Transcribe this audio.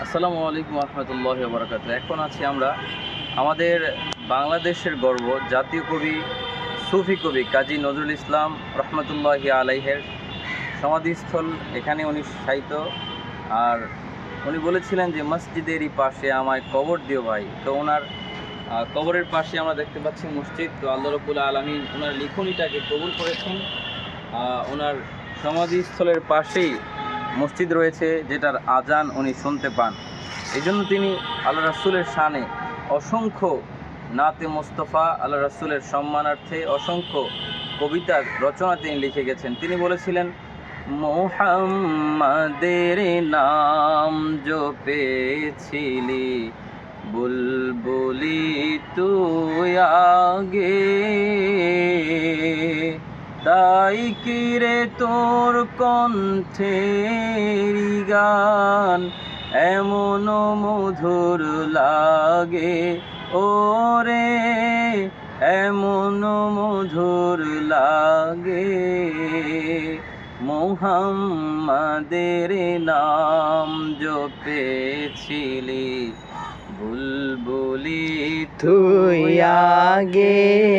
আসসালামু আলাইকুম রহমতুল্লাহ বরকাত এখন আছি আমরা আমাদের বাংলাদেশের গর্ব জাতীয় কবি, সুফি কবি কাজী নজরুল ইসলাম রহমতুল্লাহি আলাইহের সমাধিস্থল এখানে উনি সাহিত্য আর উনি বলেছিলেন যে, মসজিদেরই পাশে আমায় কবর দিও ভাই। তো ওনার কবরের পাশে আমরা দেখতে পাচ্ছি মসজিদ। তো আল্লাহ রবুল আলমিন ওনার লিখনিটাকে কবুল করেছেন। ওনার সমাধিস্থলের পাশেই মসজিদ রয়েছে যেটার আজান উনি শুনতে পান। এই জন্য তিনি আল্লাহ রাসুলের শানে অসংখ্য নাতে মোস্তফা আল্লাহ রাসুলের সম্মানার্থে অসংখ্য কবিতার রচনা তিনি লিখে গেছেন। তিনি বলেছিলেন, মোহাম্মদের নাম জপেছিলি বুলবুলি তুই আগে তাই কিরে তোর কণ্ঠের গান? এমন মধুর লাগে। ওরে এমন মধুর লাগে। মোহাম্মদের নাম জপেছিলি বুলবুলি তুই আগে।